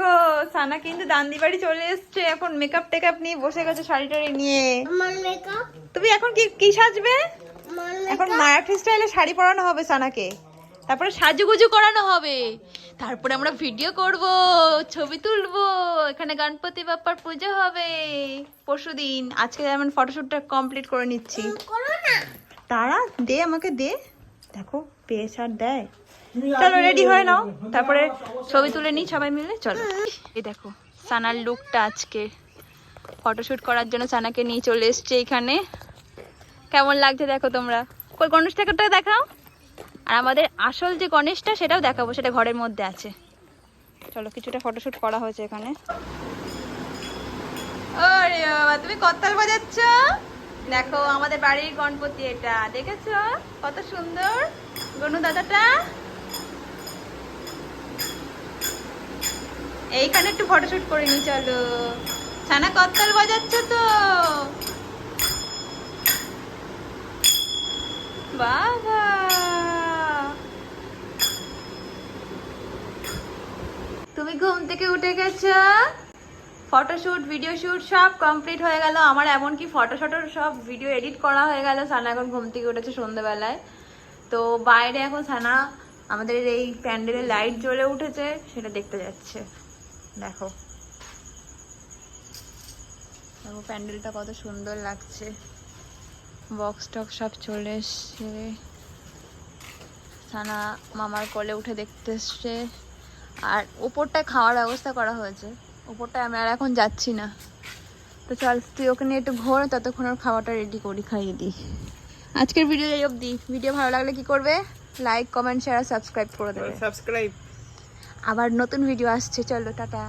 দেখো সানা কিন্তু দান্দি বাড়ি চলে এসছে। এখন মেকআপ টেকআপ নিয়ে বসে গেছে শাড়ি টাড়ি নিয়ে। তুমি এখন কি কি সাজবে? এখন মারাঠি স্টাইলে শাড়ি পরানো হবে সানাকে। তারপরে সাজুগুজু করানো হবে। তারপরে আমরা ভিডিও করব ছবি তুলবো। এখানে গণপতি বাপ্পার পুজো হবে। পরশুদিন আজকে যেমন ফটোশুটটা কমপ্লিট করে নিচ্ছি। তারা দে আমাকে দে। দেখো আর দেয়। চলো রেডি হয়ে নাও। তারপরে ছবি তুলে নিই, সবাই মিলে। চলো। এই দেখো, সানার লুকটা আজকে ফটোশুট করার জন্য সানাকে নিয়ে চলে এসছে এখানে। কেমন লাগছে দেখো তোমরা? কই, গণেশ ঠাকুরটা দেখাও। আর আমাদের আসল যে গণেশটা, সেটাও দেখাবো, সেটা ঘরের মধ্যে আছে। চলো, কিছুটা ফটোশুট করা হয়েছে এখানে। তুমি কত্তাল বাজাচ্ছ? দেখো, আমাদের বাড়ির গণপতি এটা, দেখেছ? কত সুন্দর। গনু দাদাটা? এইখানে একটু ফটোশুট করে নি, চলো। ছানা কত্তাল বাজাচ্ছ তো? বাবা! তুমি ঘুম থেকে উঠে গেছো? ফটোশুট ভিডিও শুট সব কমপ্লিট হয়ে গেল। আমার এমনকি ফটো শটোর সব ভিডিও এডিট করা হয়ে গেল। সানা এখন ঘুম থেকে উঠেছে সন্ধ্যেবেলায় তো বাইরে এখন সানা আমাদের এই প্যান্ডেলের লাইট জ্বলে উঠেছে, সেটা দেখতে যাচ্ছে। দেখো। দেখো প্যান্ডেলটা কত সুন্দর লাগছে। বক্স টক সব চলে এসছে। সানা মামার কোলে উঠে দেখতে এসছে। আর ওপরটায় খাওয়ার ব্যবস্থা করা হয়েছে। উপরটায় আমি আর এখন যাচ্ছি না। তো চল, তুই ওকে নিয়ে একটু ঘোর, ততক্ষণ ওর খাওয়াটা রেডি করি, খাইয়ে দিই। আজকের ভিডিও এই অবধি। ভিডিও ভালো লাগলে কি করবে? লাইক কমেন্ট শেয়ার সাবস্ক্রাইব করে দেবে। সাবস্ক্রাইব আবার নতুন ভিডিও আসছে চলো টাটা।